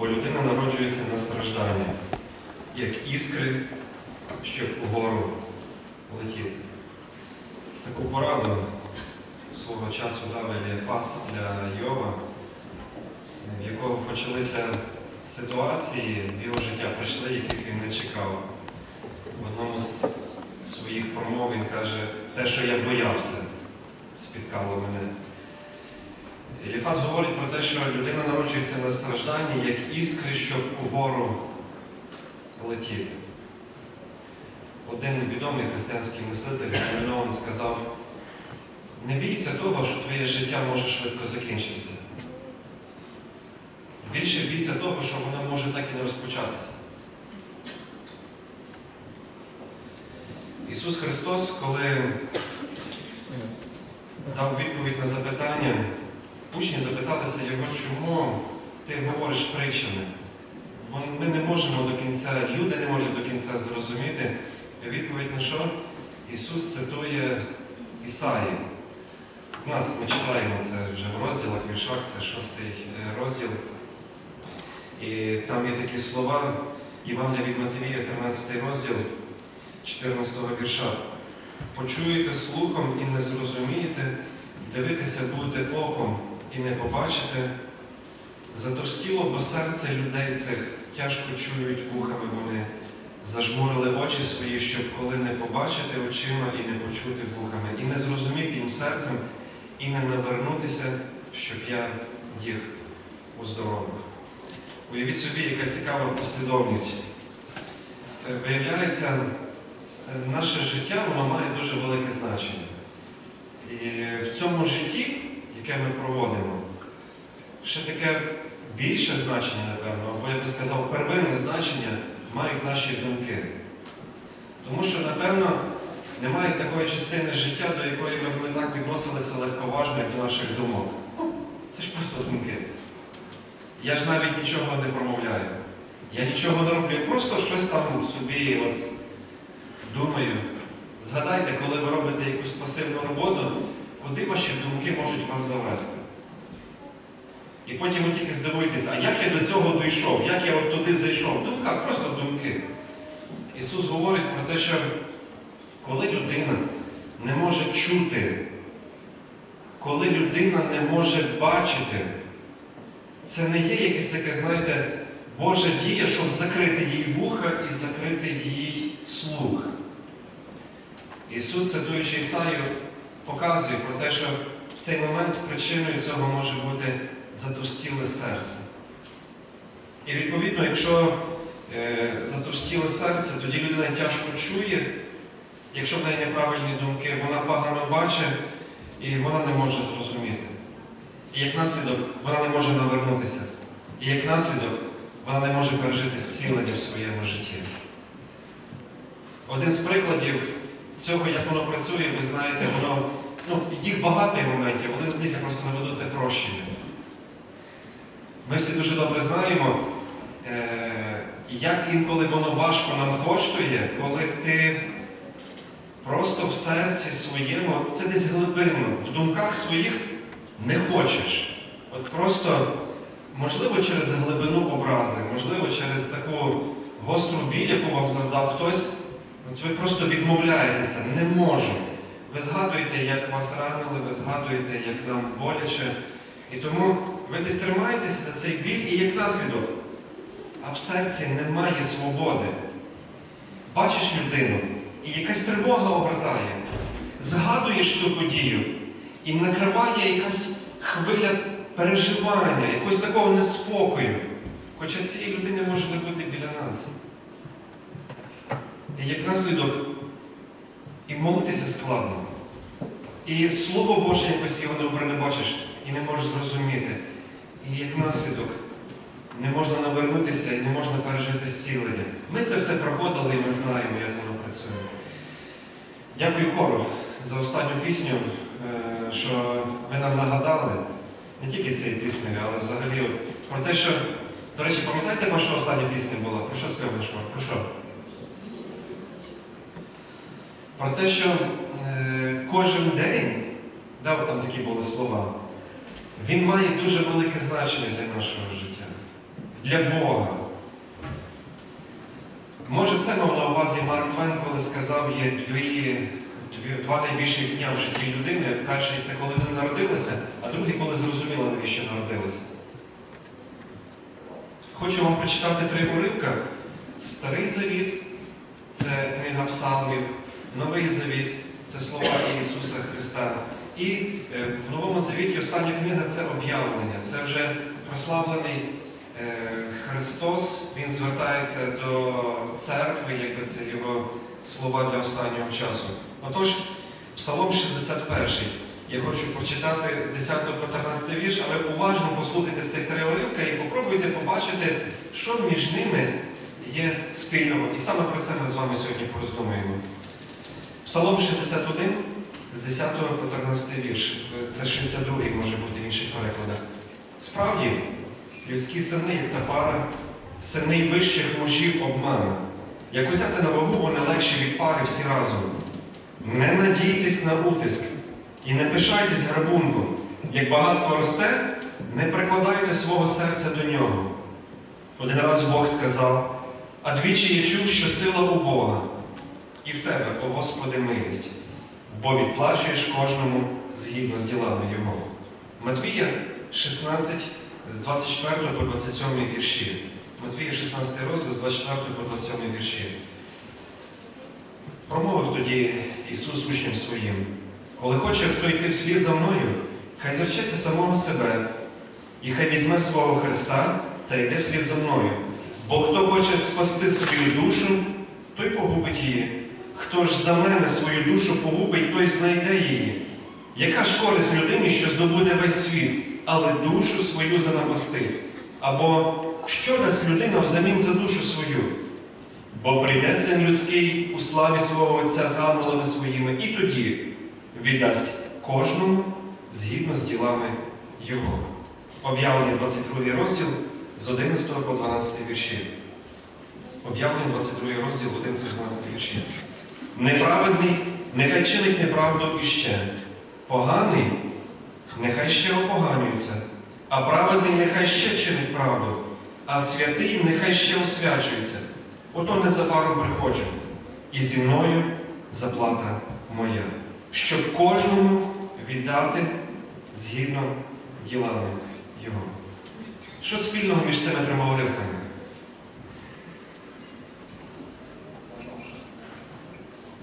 бо людина народжується на страждання, як іскри, щоб угору летіти. Таку пораду свого часу дав Еліфас для Йова, в якого почалися ситуації в його життя прийшли, яких він не чекав. В одному з своїх промов він каже, те, що я боявся, спіткало мене. Еліфас говорить про те, що людина народжується на стражданні, як іскри, щоб угору летіти. Один відомий християнський мислитель Гермінон сказав, не бійся того, що твоє життя може швидко закінчитися. Більше бійся того, що воно може так і не розпочатися. Ісус Христос, коли дав відповідь на запитання, учні запиталися його, чому ти говориш притчами. Ми не можемо до кінця, люди не можуть до кінця зрозуміти. Відповідь на що? Ісус цитує Ісаї. У нас ми читаємо це вже в розділах, віршах, це шостий е, розділ. І там є такі слова, Євангелія від Матвія, 13 розділ, 14 вірша. Почуєте слухом і не зрозумієте, дивитися будете оком і не побачите. Затовстіло, бо серце людей цих тяжко чують вухами вони. Зажмурили очі свої, щоб коли не побачити очима і не почути вухами, і не зрозуміти їм серцем, і не навернутися, щоб я їх оздоровив. Уявіть собі, яка цікава послідовність. Е, Виявляється, е, наше життя воно має дуже велике значення. І в цьому житті, яке ми проводимо, ще таке більше значення, напевно, або я би сказав, первинне значення мають наші думки. Тому що, напевно, немає такої частини життя, до якої ми б так відносилися легковажно, як до наших думок. Ну, це ж просто думки. Я ж навіть нічого не промовляю. Я нічого не роблю, просто щось там собі от думаю. Згадайте, коли ви робите якусь пасивну роботу, куди ваші думки можуть вас завести. І потім ви тільки здивуєтесь, а як я до цього дійшов? Як я от туди зайшов? Думка, просто думки. Ісус говорить про те, що коли людина не може чути, коли людина не може бачити, це не є якесь таке, знаєте, Божа дія, щоб закрити їй вуха і закрити їй слух. Ісус, цитуючи Ісаю, показує про те, що в цей момент причиною цього може бути затовстіле серце. І відповідно, якщо е, затовстіле серце, тоді людина тяжко чує, якщо в неї неправильні думки, вона погано бачить і вона не може зрозуміти. І як наслідок вона не може навернутися. І як наслідок вона не може пережити зцілення в своєму житті. Один з прикладів цього, як воно працює, ви знаєте, воно, ну, їх багато є моментів, один з них я просто наведу це прощення. Ми всі дуже добре знаємо, е, як інколи воно важко нам коштує, коли ти просто в серці своєму, це десь глибинно, в думках своїх не хочеш. От просто, можливо, через глибину образи, можливо, через таку гостру біль, яку вам завдав хтось, от ви просто відмовляєтеся, не можу. Ви згадуєте, як вас ранили, ви згадуєте, як нам боляче. І тому ви десь тримаєтеся за цей біль і як наслідок. А в серці немає свободи. Бачиш людину, і якась тривога обертає. Згадуєш цю подію, і накриває якась хвиля переживання, якогось такого неспокою. Хоча цієї людини може не бути біля нас. І як наслідок, і молитися складно. І Слово Боже якось його добре не бачиш і не можеш зрозуміти. І як наслідок не можна навернутися і не можна пережити зцілення. Ми це все проходили і ми знаємо, як воно працює. Дякую хору за останню пісню, е, що ви нам нагадали, не тільки цієї пісні, але взагалі от, про те, що, до речі, пам'ятаєте, ваша остання пісня була? Про що спів хор? Про що? Про те, що е, кожен день, да, там такі були слова, він має дуже велике значення для нашого життя. для Бога. Може, це мав на увазі Марк Твен, коли сказав, є дві, дві, два найбільших дня в житті людини. Перший це коли вони народилися, а другий, коли зрозуміли, навіщо народилися. Хочу вам прочитати три уривка. Старий Завіт це книга Псалмів, Новий Завіт це слова Ісуса Христа. І е, в Новому Завіті остання книга це об'явлення. Це вже прославлений е, Христос. Він звертається до церкви, якби це його слова для останнього часу. Отож, Псалом 61. Я хочу прочитати з 10 по 13 вірш, але уважно послухайте цих три уривка і попробуйте побачити, що між ними є спільного. І саме про це ми з вами сьогодні пороздумуємо. Псалом 61 з 10 по 13 вірш. Це 62 може бути в інших перекладах. Справді, людські сини, як та пара, сини вищих мужів обману. Як узяти на вагу, вони легші від пари всі разом. Не надійтесь на утиск і не пишайтесь грабунком. Як багатство росте, не прикладайте свого серця до нього. Один раз Бог сказав, а двічі я чув, що сила у Бога, і в тебе, о Господи, милість, бо відплачуєш кожному згідно з ділами Його. Матвія 16, з 24 по 27 вірші. Матвія 16 розділ з 24 по 27 вірші. Промовив тоді Ісус учням своїм, коли хоче хто йти вслід за мною, хай зречеться самого себе, і хай візьме свого Христа та йде вслід за мною. Бо хто хоче спасти свою душу, той погубить її. Хто ж за мене свою душу погубить, той знайде її. Яка ж користь людині, що здобуде весь світ, але душу свою занапастить? Або що дасть людина взамін за душу свою? Бо прийде син людський у славі свого Отця з ангелами своїми, і тоді віддасть кожному згідно з ділами Його. Об'явлення 22 розділ з 11 по 12 вірші. Об'явлення 22 розділ 11 12 вірші. Неправедний нехай чинить неправду іще. Поганий нехай ще опоганюється, а праведний нехай ще чинить правду, а святий нехай ще освячується. Ото незабаром приходжу, і зі мною заплата моя, щоб кожному віддати згідно ділами Його. Що спільного між цими трьома уривками?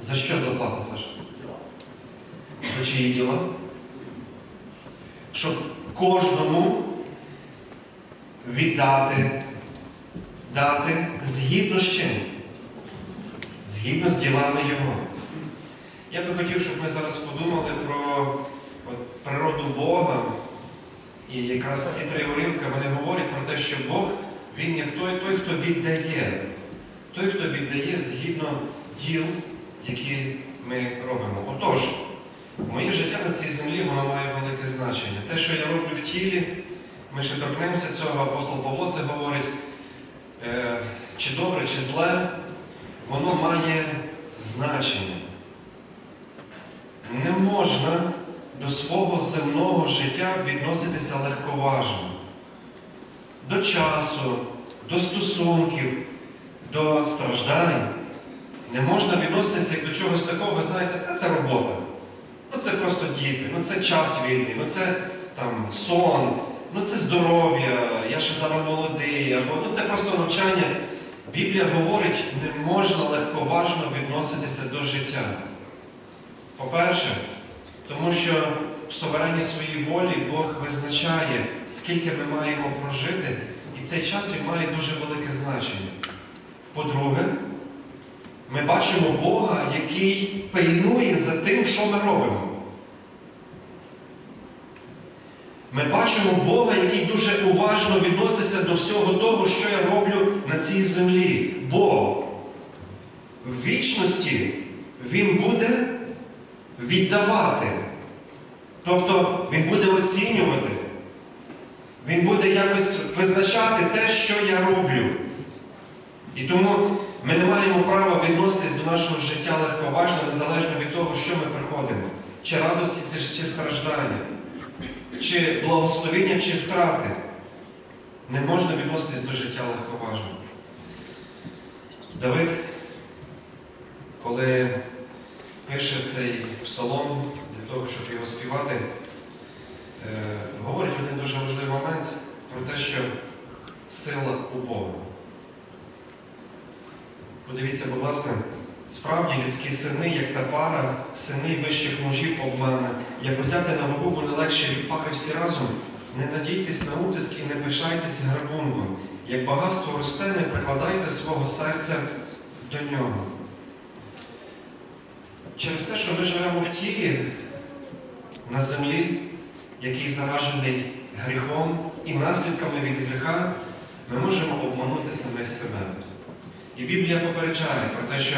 За що заплата, Саша? За чиї діла? Щоб кожному віддати, дати згідно з чим? Згідно з ділами Його. Я би хотів, щоб ми зараз подумали про от, природу Бога. І якраз ці три уривки вони говорять про те, що Бог, Він є той, той, хто віддає. Той, хто віддає згідно діл, які ми робимо. Отож, моє життя на цій землі воно має велике значення. Те, що я роблю в тілі, ми ще торкнемося цього, апостол Павло це говорить, е, чи добре, чи зле, воно має значення. Не можна до свого земного життя відноситися легковажно. До часу, до стосунків, до страждань. Не можна відноситися як до чогось такого, ви знаєте, «Та це робота. Ну це просто діти, ну це час вільний, ну це там сон, ну це здоров'я, я ще зараз молодий, або ну це просто навчання. Біблія говорить, не можна легковажно відноситися до життя. По-перше, тому що в суверенній своїй волі Бог визначає, скільки ми маємо прожити, і цей час він має дуже велике значення. По-друге, ми бачимо Бога, який пильнує за тим, що ми робимо. Ми бачимо Бога, який дуже уважно відноситься до всього того, що я роблю на цій землі. Бо в вічності Він буде віддавати. Тобто Він буде оцінювати. Він буде якось визначати те, що я роблю. І тому ми не маємо права відноситись до нашого життя легковажно, незалежно від того, що ми приходимо. Чи радості, чи страждання, чи благословення, чи втрати. Не можна відноситись до життя легковажно. Давид, коли пише цей псалом для того, щоб його співати, е, говорить один дуже важливий момент про те, що сила у Бога. Подивіться, будь ласка, справді людські сини, як та пара, сини вищих мужів обмана, як взяти на вагу не легше від пари всі разом, не надійтесь на утиск і не пишайтесь грабунком. Як багатство росте, не прикладайте свого серця до нього. Через те, що ми живемо в тілі на землі, який заражений гріхом і наслідками від гріха, ми можемо обманути самих себе. І Біблія попереджає про те, що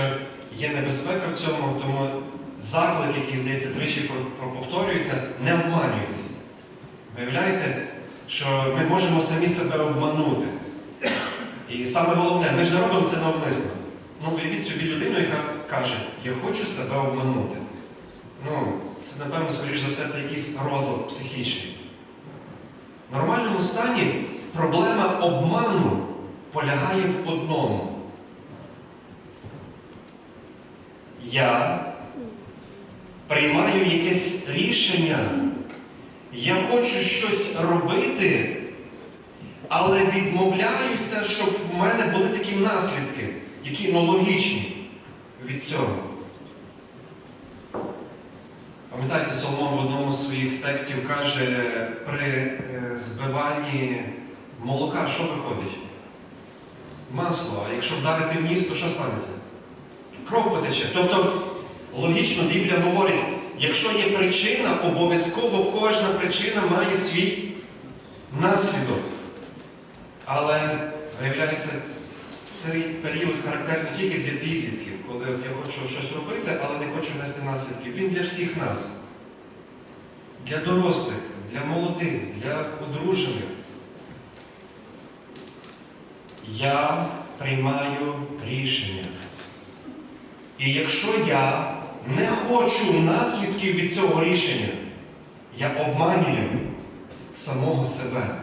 є небезпека в цьому, тому заклик, який, здається, тричі про- проповторюється, не обманюйтесь. Виявляєте, що ми можемо самі себе обманути. І саме головне, ми ж не робимо це навмисно. Ну, уявіть собі людину, яка каже, я хочу себе обманути. Ну, це, напевно, скоріш за все, це якийсь розлад психічний. В нормальному стані проблема обману полягає в одному. Я приймаю якесь рішення, я хочу щось робити, але відмовляюся, щоб в мене були такі наслідки, які ну, логічні від цього. Пам'ятаєте, Соломон в одному з своїх текстів каже, при е, збиванні молока що виходить? Масло. А якщо вдарити в місто, що станеться? Кров потече. Тобто, логічно Біблія говорить, якщо є причина, обов'язково кожна причина має свій наслідок. Але виявляється, цей період характерний тільки для підлітків, коли от я хочу щось робити, але не хочу нести наслідків. Він для всіх нас. Для дорослих, для молодих, для одружених. Я приймаю рішення. І якщо я не хочу наслідків від цього рішення, я обманюю самого себе.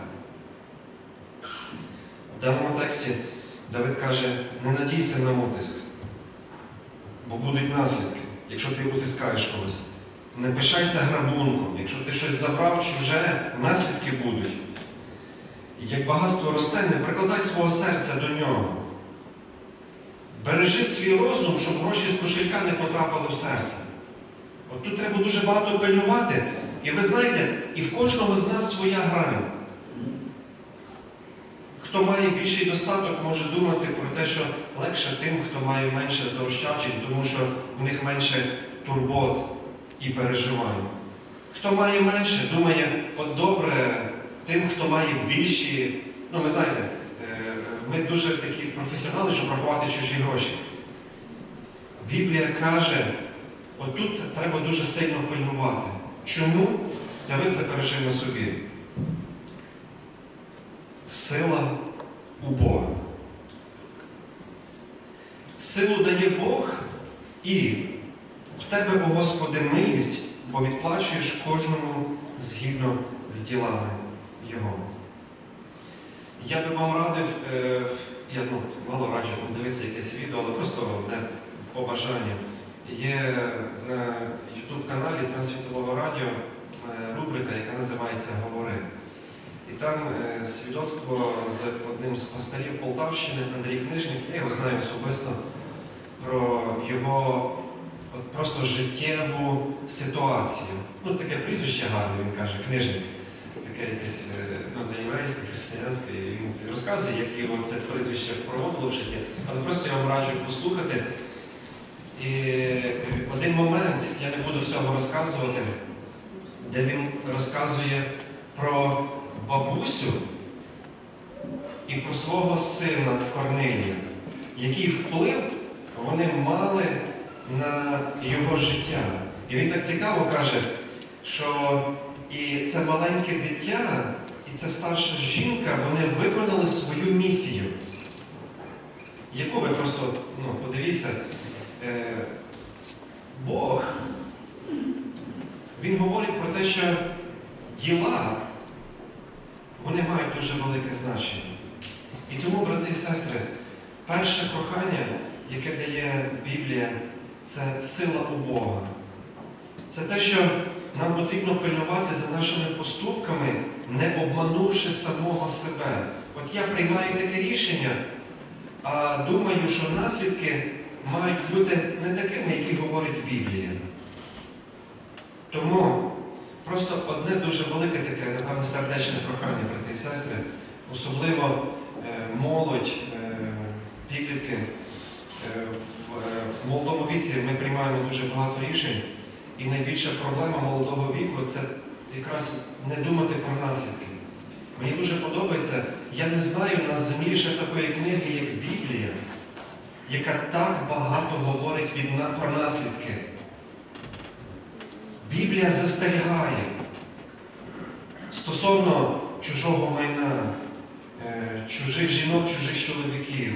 В даному тексті Давид каже, не надійся на утиск, бо будуть наслідки, якщо ти утискаєш когось. Не пишайся грабунком, якщо ти щось забрав чуже, наслідки будуть. Як багатство росте, не прикладай свого серця до нього. Бережи свій розум, щоб гроші з кошелька не потрапили в серце. От тут треба дуже багато пильнувати. І ви знаєте, і в кожного з нас своя грань. Хто має більший достаток, може думати про те, що легше тим, хто має менше заощаджень, тому що в них менше турбот і переживань. Хто має менше, думає, от добре тим, хто має більші. Ну, ви знаєте, ми дуже такі професіонали, щоб рахувати чужі гроші. Біблія каже, отут треба дуже сильно пильнувати. Чому? Давид це на собі. Сила у Бога. Силу дає Бог і в тебе, о Господи, милість, бо відплачуєш кожному згідно з ділами Його. Я би вам радив, е, я ну, мало раджу подивитися якесь відео, але просто одне побажання. Є на YouTube каналі Трансвітового радіо е, рубрика, яка називається Говори. І там е, свідоцтво з одним з пастирів Полтавщини, Андрій Книжник, я його знаю особисто, про його от просто життєву ситуацію. Ну, таке прізвище гарне, він каже, книжник. Таке якесь е, ну, не єврейське, християнське. І Він розказує, його це прізвище проводило в житті. Але просто я вам раджу послухати. І е, один момент, я не буду всього розказувати, де він розказує про бабусю і про свого сина Корнилія, який вплив вони мали на його життя. І він так цікаво каже, що і це маленьке дитя, і ця старша жінка, вони виконали свою місію. Яку ви просто ну, подивіться, е, Бог, Він говорить про те, що діла вони мають дуже велике значення. І тому брати і сестри, перше прохання, яке дає Біблія, це сила у Бога. Це те, що нам потрібно пильнувати за нашими поступками, не обманувши самого себе. От я приймаю таке рішення, а думаю, що наслідки мають бути не такими, які говорить Біблія. Тому просто одне дуже велике таке, напевно, сердечне прохання, брати і сестри, особливо е, молодь, е, підлітки. Е, в молодому віці ми приймаємо дуже багато рішень, і найбільша проблема молодого віку це якраз не думати про наслідки. Мені дуже подобається, я не знаю на землі ще такої книги, як Біблія, яка так багато говорить про наслідки. Біблія застерігає стосовно чужого майна, е, чужих жінок, чужих чоловіків,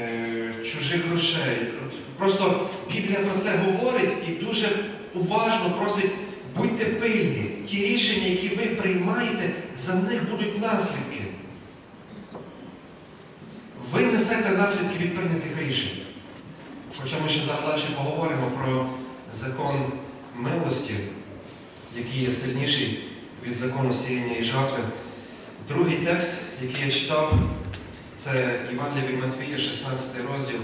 е, чужих грошей. Просто Біблія про це говорить і дуже уважно просить, будьте пильні. Ті рішення, які ви приймаєте, за них будуть наслідки. Ви несете наслідки від прийнятих рішень. Хоча ми ще зараз поговоримо про закон милості, який є сильніший від закону сіяння і жатви. Другий текст, який я читав, це Івангелія від Матвія, 16 розділ,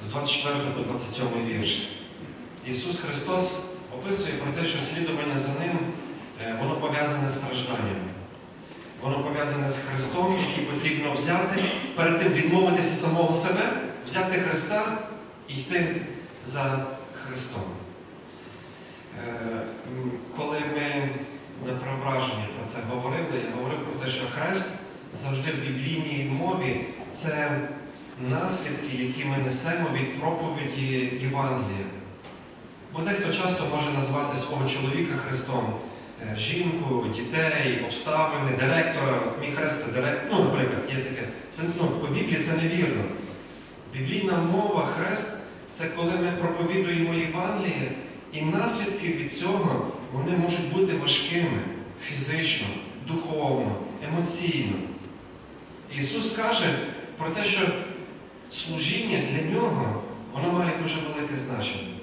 з 24 по 27 вірш. Ісус Христос описує про те, що слідування за Ним, е, воно пов'язане з стражданням. Воно пов'язане з Христом, який потрібно взяти, перед тим відмовитися самого себе, взяти Христа і йти за Христом. Е, Коли ми на преображенні про це говорили, я говорив про те, що хрест завжди в біблійній мові це наслідки, які ми несемо від проповіді Євангелія. Бо дехто часто може назвати свого чоловіка Христом, е, жінку, дітей, обставини, директора. Мій хрест це директор. Ну, наприклад, є таке. Це, ну, по Біблії це невірно. Біблійна мова, хрест це коли ми проповідуємо Євангеліє, і наслідки від цього вони можуть бути важкими фізично, духовно, емоційно. Ісус каже про те, що служіння для нього воно має дуже велике значення.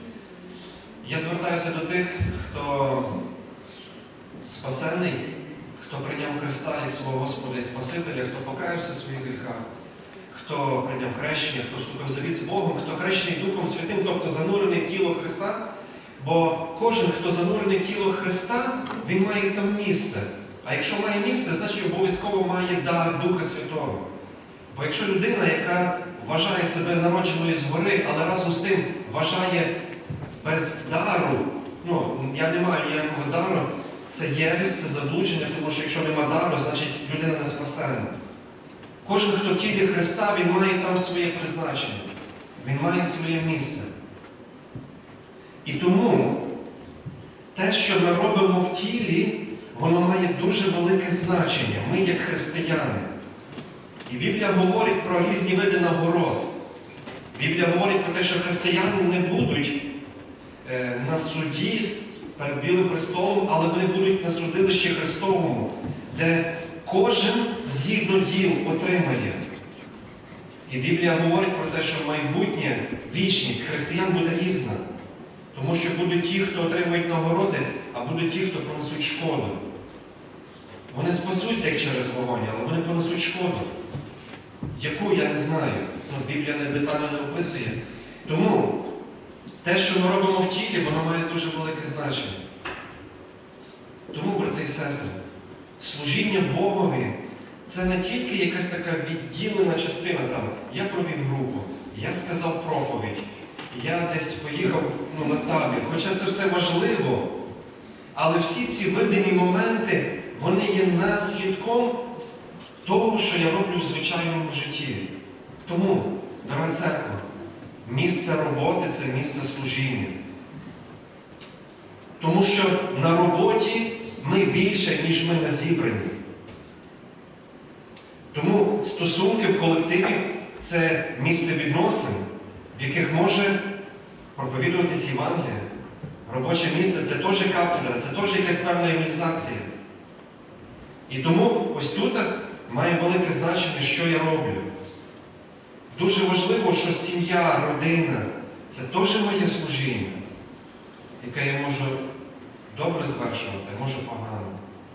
Я звертаюся до тих, хто спасений, хто прийняв Христа як свого Господа і Спасителя, хто покаявся в своїх гріхах, хто прийняв хрещення, хто вступив завіт з Богом, хто хрещений Духом Святим, тобто занурений в тіло Христа. Бо кожен, хто занурений в тіло Христа, він має там місце. А якщо має місце, значить обов'язково має дар Духа Святого. Бо якщо людина, яка вважає себе народженою згори, але разом з тим вважає без дару, ну, я не маю ніякого дару, це єресь, це заблудження, тому що якщо нема дару, значить людина не спасена. Кожен, хто в Христа, він має там своє призначення, він має своє місце. І тому те, що ми робимо в тілі, воно має дуже велике значення. Ми як християни. І Біблія говорить про різні види нагород. Біблія говорить про те, що християни не будуть на суді перед Білим престолом, але вони будуть на судилищі Христовому, де кожен згідно діл отримає. І Біблія говорить про те, що майбутнє вічність християн буде різна. Тому що будуть ті, хто отримують нагороди, а будуть ті, хто понесуть шкоду. Вони спасуться як через вогонь, але вони понесуть шкоду. Яку я не знаю. Ну, Біблія не детально не описує. Тому те, що ми робимо в тілі, воно має дуже велике значення. Тому, брати і сестри, служіння Богові це не тільки якась така відділена частина там. Я провів групу, я сказав проповідь, я десь поїхав ну, на табір. Хоча це все важливо. Але всі ці видимі моменти, вони є наслідком того, що я роблю в звичайному житті. Тому, дорога церква, місце роботи це місце служіння. Тому що на роботі ми більше, ніж ми на зібранні. Тому стосунки в колективі це місце відносин, в яких може проповідуватись Євангелія. Робоче місце це теж кафедра, це теж якась певна евангелізація. І тому ось тут має велике значення, що я роблю. Дуже важливо, що сім'я, родина це теж моє служіння, яке я можу добре звершувати, можу погано.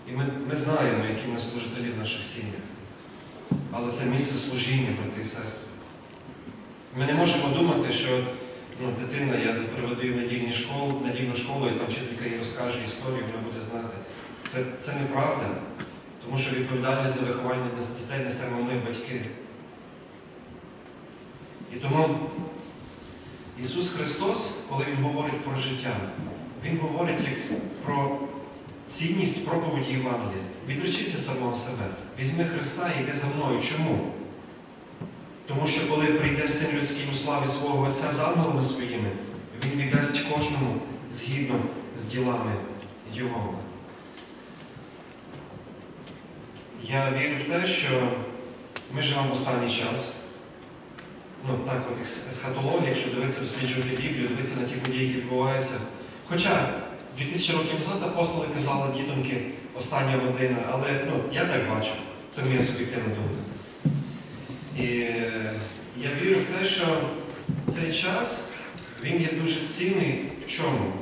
І ми, ми знаємо, які ми служителі в наших сім'ях. Але це місце служіння, брати і сестри. Ми не можемо думати, що от, ну, дитина, я приведу її школу, недільну школу, і там вчителька їй розкаже історію, вона буде знати. Це, це неправда, тому що відповідальність за виховання дітей несемо ми, батьки. І тому Ісус Христос, коли Він говорить про життя, Він говорить як про цінність проповіді Євангелія. Відречися самого себе. Візьми Христа і йди за мною. Чому? Тому що коли прийде син людський у славі свого Отця з ангелами своїми, Він віддасть кожному згідно з ділами Його. Я вірю в те, що ми живемо в останній час. Ну, так, от ес- есхатологія, якщо дивитися, досліджувати Біблію, дивитися на ті події, які відбуваються. Хоча 2000 років назад апостоли казали дітоньки остання година, але ну, я так бачу, це моя суб'єктивна думка. І е, я вірю в те, що цей час він є дуже цінний в чому?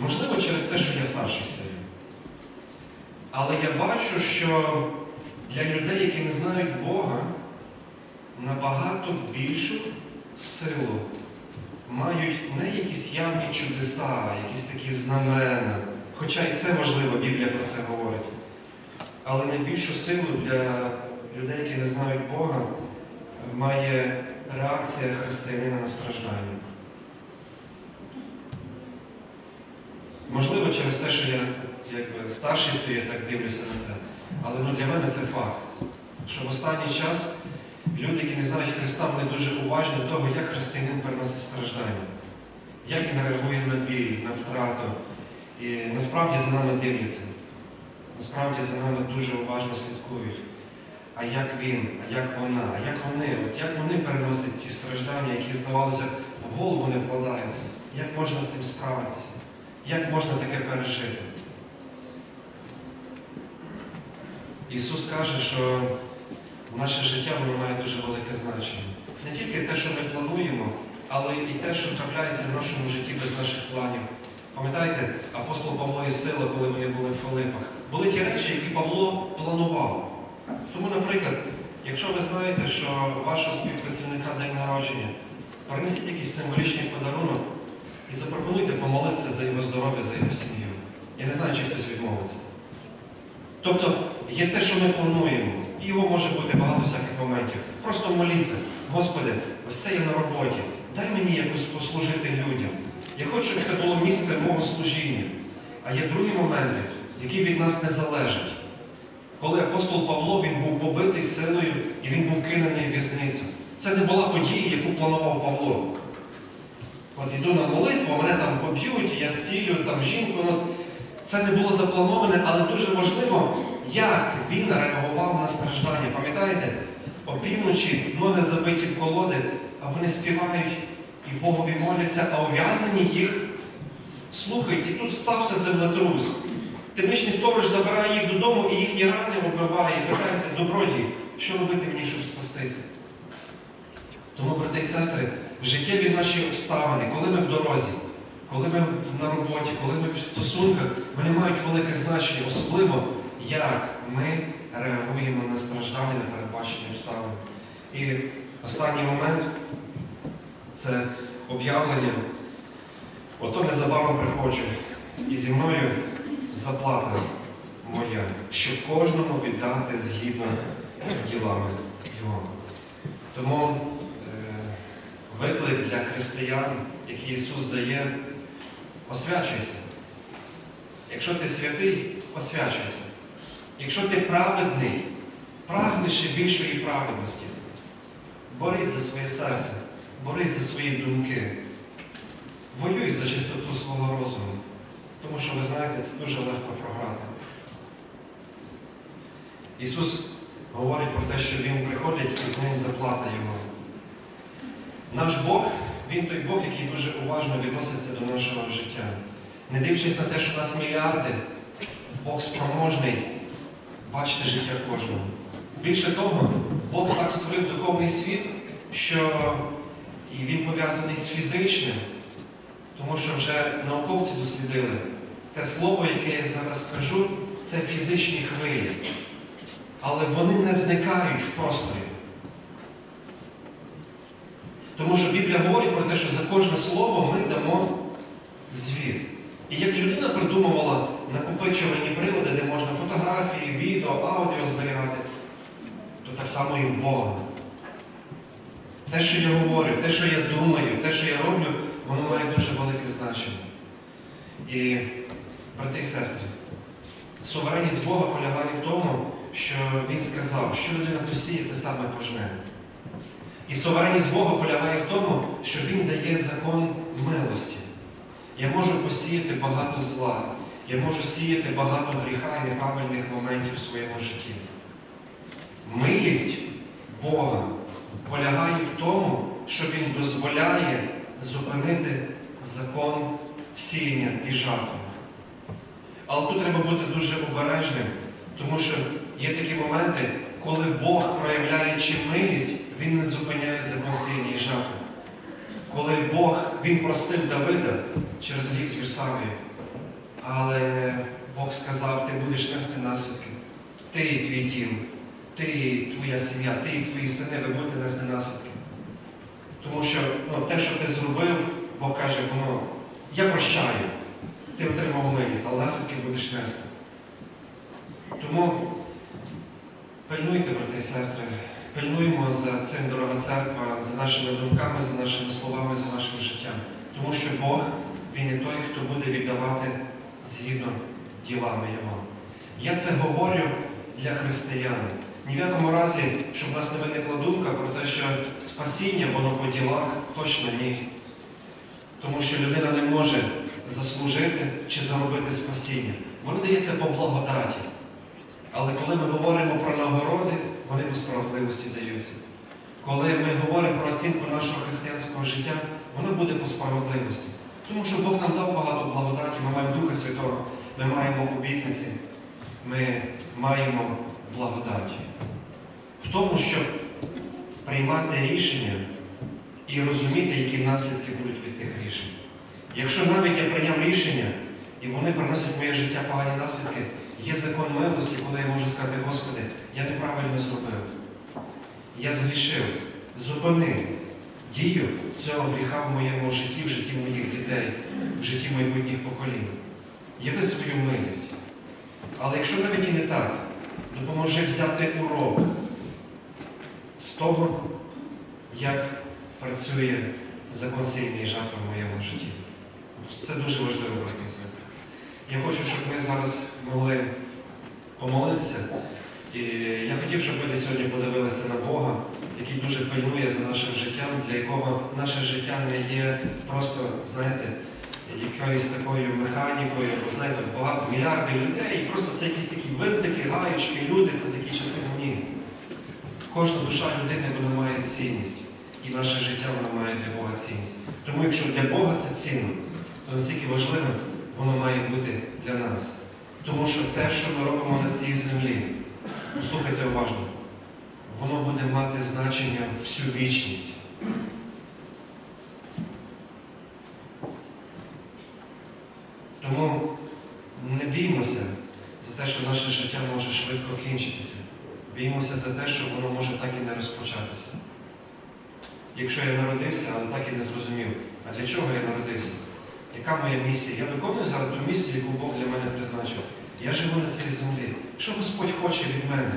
Можливо, через те, що я старший стаю. Але я бачу, що для людей, які не знають Бога, набагато більшу силу мають не якісь явні чудеса, якісь такі знамена. Хоча і це важливо, Біблія про це говорить. Але найбільшу силу для людей, які не знають Бога, має реакція християнина на страждання. Можливо, через те, що я якби, старший стою, я так дивлюся на це. Але ну, для мене це факт. Що в останній час люди, які не знають Христа, вони дуже уважні до того, як християнин переносить страждання, як він реагує на біль, на втрату. І насправді за нами дивляться. Насправді за нами дуже уважно слідкують. А як він, а як вона, а як вони, от як вони переносять ті страждання, які, здавалося, в голову не вкладаються? Як можна з цим справитися? Як можна таке пережити? Ісус каже, що наше життя воно має дуже велике значення. Не тільки те, що ми плануємо, але і те, що трапляється в нашому житті без наших планів. Пам'ятаєте, апостол Павло і Сила, коли вони були в Филипах, були ті речі, які Павло планував. Тому, наприклад, якщо ви знаєте, що вашого співпрацівника день народження, принесіть якийсь символічний подарунок і запропонуйте помолитися за його здоров'я, за його сім'ю. Я не знаю, чи хтось відмовиться. Тобто є те, що ми плануємо, його може бути багато всяких моментів. Просто моліться, Господи, ось це я на роботі. Дай мені якось послужити людям. Я хочу, щоб це було місце мого служіння. А є другі моменти, які від нас не залежать. Коли апостол Павло він був побитий силою і він був кинений в в'язницю. Це не була подія, яку планував Павло. От йду на молитву, мене там поб'ють, я зцілюю там жінку. От це не було заплановане, але дуже важливо, як він реагував на страждання. Пам'ятаєте? Опівночі ноги забиті в колоди, а вони співають і Богові моляться, а ув'язнені їх слухають. І тут стався землетрус. Темничний сторож забирає їх додому і їхні рани оббиває, і питається, добродій, що робити мені, щоб спастися? Тому, брати і сестри, життєві наші обставини, коли ми в дорозі, коли ми на роботі, коли ми в стосунках, вони мають велике значення, особливо як ми реагуємо на страждання, на передбачені обставини. І останній момент це об'явлення. Ото незабаром приходжу, і зі мною заплата моя, щоб кожному віддати згідно ділами його. Тому е, виклик для християн, який Ісус дає, освячуйся. Якщо ти святий, освячуйся. Якщо ти праведний, прагнеш ще більшої праведності. Борись за своє серце, борись за свої думки. Воюй за чистоту свого розуму. Тому що, ви знаєте, це дуже легко програти. Ісус говорить про те, що Він приходить і з ним заплата Його. Наш Бог, Він той Бог, який дуже уважно відноситься до нашого життя. Не дивлячись на те, що у нас мільярди, Бог спроможний бачити життя кожного. Більше того, Бог так створив духовний світ, що і він пов'язаний з фізичним, тому що вже науковці дослідили. Те слово, яке я зараз скажу, це фізичні хвилі. Але вони не зникають в просторі. Тому що Біблія говорить про те, що за кожне слово ми дамо звіт. І як людина придумувала накопичувальні прилади, де можна фотографії, відео, аудіо зберігати, то так само і в Бога. Те, що я говорю, те, що я думаю, те, що я роблю, воно має дуже велике значення. І, брати і сестри, суверенність Бога полягає в тому, що Він сказав, що людина посіє, те саме пожне. І суверенність Бога полягає в тому, що Він дає закон милості. Я можу посіяти багато зла, я можу сіяти багато гріха і неправильних моментів в своєму житті. Милість Бога полягає в тому, що Він дозволяє зупинити закон сіяння і жатви. Але тут треба бути дуже обережним, тому що є такі моменти, коли Бог проявляє чи милість, Він не зупиняє закон сіяння і жатви. Коли Бог Він простив Давида через гріх з Вірсавії, але Бог сказав, ти будеш нести наслідки. Ти і твій дім, ти і твоя сім'я, ти і твої сини, ви будете нести наслідки. Тому що ну, те, що ти зробив, Бог каже, воно, я прощаю, ти отримав милість, але наслідки будеш нести. Тому пильнуйте, брати і сестри, пильнуємо за цим дорога церква, за нашими думками, за нашими словами, за нашим життям. Тому що Бог, Він є той, хто буде віддавати згідно ділами Його. Я це говорю для християн. Ні в якому разі, щоб у нас не виникла думка про те, що спасіння воно по ділах точно ні. Тому що людина не може заслужити чи заробити спасіння. Воно дається по благодаті. Але коли ми говоримо про нагороди, вони по справедливості даються. Коли ми говоримо про оцінку нашого християнського життя, воно буде по справедливості. Тому що Бог нам дав багато благодаті, ми маємо Духа Святого, ми маємо обітниці, ми маємо благодаті. В тому, щоб приймати рішення і розуміти, які наслідки будуть від тих рішень. Якщо навіть я прийняв рішення, і вони приносять в моє життя погані наслідки, є закон милості, коли я можу сказати, Господи, я неправильно зробив. Я згрішив. Зупини дію цього гріха в моєму житті, в житті моїх дітей, в житті майбутніх поколінь. Яви свою милість. Але якщо навіть і не так, допоможи взяти урок з того, як працює закон і жатви в моєму житті. Це дуже важливо, брати і сестри. Я хочу, щоб ми зараз могли помолитися. І я хотів, щоб десь сьогодні подивилися на Бога, який дуже пильнує за нашим життям, для якого наше життя не є просто, знаєте, якоюсь такою механікою, бо знаєте, багато мільярди людей, і просто це якісь такі винтики, гаючки, люди, це такі частини. Кожна душа людини вона має цінність. І наше життя воно має для Бога цінність. Тому якщо для Бога це цінно, то наскільки важливо воно має бути для нас. Тому що те, що ми робимо на цій землі, послухайте уважно, воно буде мати значення всю вічність. Тому не біймося за те, що наше життя може швидко кінчитися. Біймося за те, що воно може так і не розпочатися. Якщо я народився, але так і не зрозумів, а для чого я народився? Яка моя місія? Я виконую зараз ту місію, яку Бог для мене призначив. Я живу на цій землі. Що Господь хоче від мене?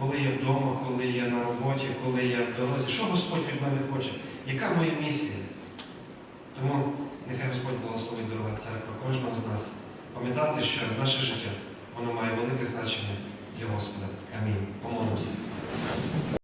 Коли я вдома, коли я на роботі, коли я в дорозі, що Господь від мене хоче? Яка моя місія? Тому нехай Господь благословить дорога церква, кожного з нас. Пам'ятати, що наше життя воно має велике значення для Господа. Амінь. Помолимося.